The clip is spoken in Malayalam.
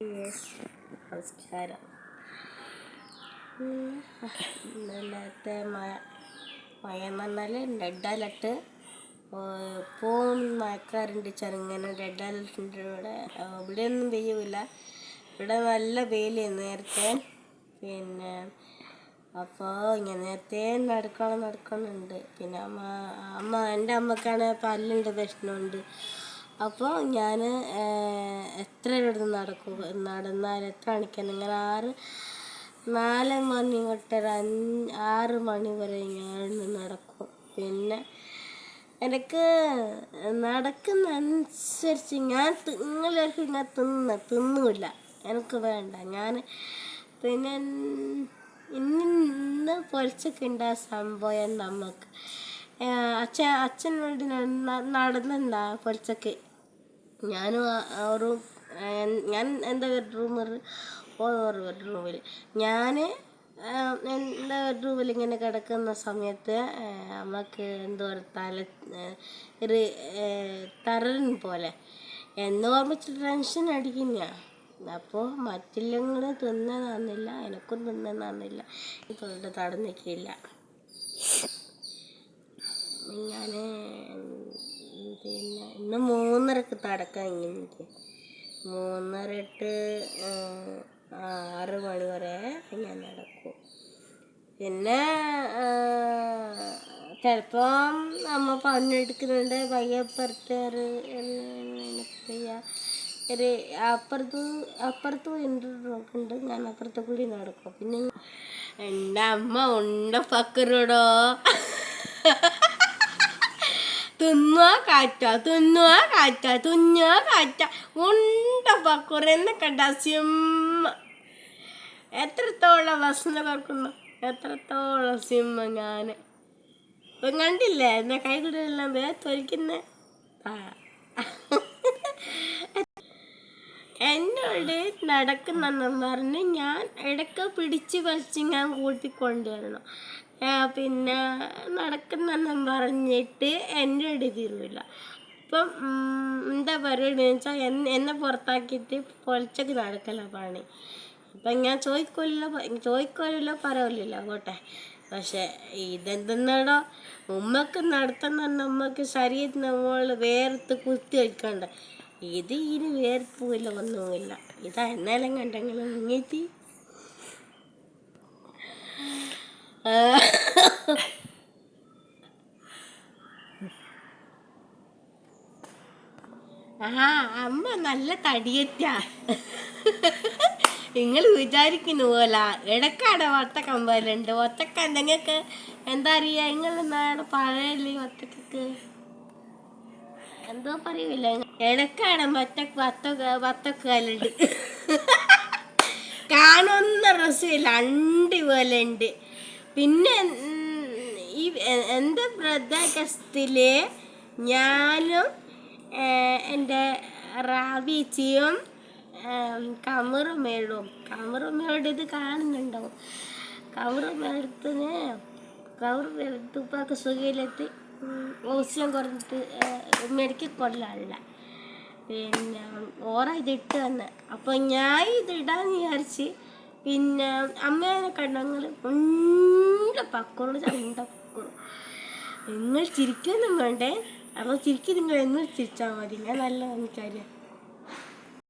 നമസ്കാരം ഇന്നലത്തെ മഴ മഴ എന്ന് പറഞ്ഞാൽ റെഡ് അലർട്ട് ഇപ്പോൾ മഴക്കാറുണ്ട് ചെറുങ്ങനെ റെഡ് അലർട്ടിന്റെ ഇവിടെ ആ, ഇവിടെയൊന്നും പെയ്യൂല ഇവിടെ നല്ല വെയിലായിരുന്നു നേരത്തെ പിന്നെ അപ്പോൾ ഇങ്ങനെ നേരത്തെ നടക്കണം നടക്കണുണ്ട് പിന്നെ അമ്മ അമ്മ എന്റെ അമ്മക്കാണ് പല്ലിന്റെ പ്രശ്നമുണ്ട് അപ്പോൾ ഞാൻ എത്ര ഇവിടുന്ന് നടക്കും നടന്നാൽ എത്ര മണിക്കാണ്? നിങ്ങൾ ആറ് നാല് മണി തൊട്ട് ഒരു ആറ് മണി വരെ ഞാൻ നടക്കും. പിന്നെ എനിക്ക് നടക്കുന്ന അനുസരിച്ച് ഞാൻ നിങ്ങളൊക്കെ ഞാൻ തിന്ന തിന്നൂല എനിക്ക് വേണ്ട. ഞാൻ പിന്നെ ഇന്ന് പൊളിച്ചൊക്കെ ഉണ്ടായ സംഭവം നമുക്ക് അച്ഛൻ അച്ഛൻ വേണ്ടി നടന്നെന്താ പൊളിച്ചൊക്കെ? ഞാനും ഒരു ഞാൻ എന്റെ ബെഡ്റൂമിൽ ഓരോ ബെഡ്റൂമിൽ. ഞാൻ എന്റെ ബെഡ്റൂമിൽ ഇങ്ങനെ കിടക്കുന്ന സമയത്ത് നമുക്ക് എന്തോ ഒരു തല ഒരു തരൻ പോലെ. എന്ന് ഓർമ്മിച്ച് ടെൻഷൻ അടിക്കുന്ന. അപ്പോൾ മറ്റുള്ളവങ്ങൾ തിന്നതാന്നില്ല എനിക്കും തിന്നതാന്നില്ല. ഇതുകൊണ്ട് തടന്നിക്കില്ല ഞാൻ പിന്നെ ഇന്ന് മൂന്നരക്ക് ഇങ്ങനെ നിൽക്കും മൂന്നര എട്ട് ആറ് മണി വരെ ഞാൻ നടക്കും. പിന്നെ ചിലപ്പം അമ്മ പണിയെടുക്കുന്നുണ്ട് പയ്യപ്പുറത്ത് ഒരു ഒരു അപ്പുറത്ത് അപ്പുറത്ത് ഉണ്ട് ഞാൻ അപ്പുറത്ത് കൂടി നടക്കും. പിന്നെ എന്റെ അമ്മ ഉണ്ട പക്കരോടോ തിന്നുക കാറ്റ തിന്നുക കാറ്റ തുന്നുക കാറ്റ. ഉണ്ട പക്കുറെന്ന് കണ്ട എത്രത്തോളം ഭക്ഷണം പറക്കുന്നു എത്രത്തോളം സിമ്മ ഞാൻ ഇപ്പം കണ്ടില്ലേ എന്റെ കൈ കൂടെ എല്ലാം വേ തൊലിക്കുന്നേ ആ. എന്നോട് നടക്കുന്നെന്നും പറഞ്ഞ് ഞാൻ ഇടയ്ക്ക് പിടിച്ച് വലിച്ച് ഞാൻ കൂട്ടിക്കൊണ്ടുവരണം. പിന്നെ നടക്കുന്നെന്നും പറഞ്ഞിട്ട് എന്റെ അടി തീരുവില്ല അപ്പം എന്താ പറയുകയെന്ന് വെച്ചാൽ എന്നെ പുറത്താക്കിയിട്ട് പൊളിച്ചൊക്കെ നടക്കല പണി. അപ്പം ഞാൻ ചോദിക്കില്ല ചോദിക്കില്ല പറയില്ല കോട്ടെ പക്ഷെ ഇതെന്തെന്നാടോ ഉമ്മക്ക് നടത്തുന്ന ഉമ്മക്ക് ശരീരത്തിന് നമ്മൾ വേർത്ത് കുത്തി വയ്ക്കണ്ട ഇത് ഇനി വേർപ്പില്ല ഒന്നുമില്ല. ഇതാ എന്നാലും കണ്ടെങ്കിലും മുങ്ങീത്തി ആ അമ്മ നല്ല തടിയറ്റാ. നിങ്ങൾ വിചാരിക്കുന്ന പോലെ ഇടക്കാടെ ഒത്ത കമ്പലുണ്ട് ഒത്തക്ക നിങ്ങൾക്ക് എന്താ അറിയാ? നിങ്ങൾ നാടെ പഴയല്ലേ ഒത്തക്കക്ക് എന്തോ പറയൂല. ഇടക്കാടെ മറ്റ വത്ത വത്തക്കാലുണ്ട് കാണുന്ന രസമില്ല അണ്ടി പോലെ ഉണ്ട് പിന്നെ ഈ എന്റെ പ്രദേശത്തിൽ ഞാനും എന്റെ റാബീച്ചിയും കമറുമേളും. കമറുമേട് ഇത് കാണുന്നുണ്ടാവും കമറുമേടത്തിന് കമറുമേടത്ത് ഉപ്പാക്ക് സുഖയിലെത്തി ഓക്സിജൻ കുറഞ്ഞിട്ട് മെഡിക്കൽ കൊള്ളാനുള്ള പിന്നെ ഓറ ഇതിട്ട് തന്നെ അപ്പോൾ ഞാൻ ഇതിടാന്ന് വിചാരിച്ച് പിന്നെ അമ്മേനെ കണ്ടങ്ങൾ നല്ല പക്കോട് ചണ്ട നിങ്ങൾ ചിരിക്കൊന്നും വേണ്ടേ? അപ്പോൾ ചിരിക്കും എന്ന് ചിരിച്ചാൽ മതി. ഞാൻ നല്ല എനിക്കറിയാം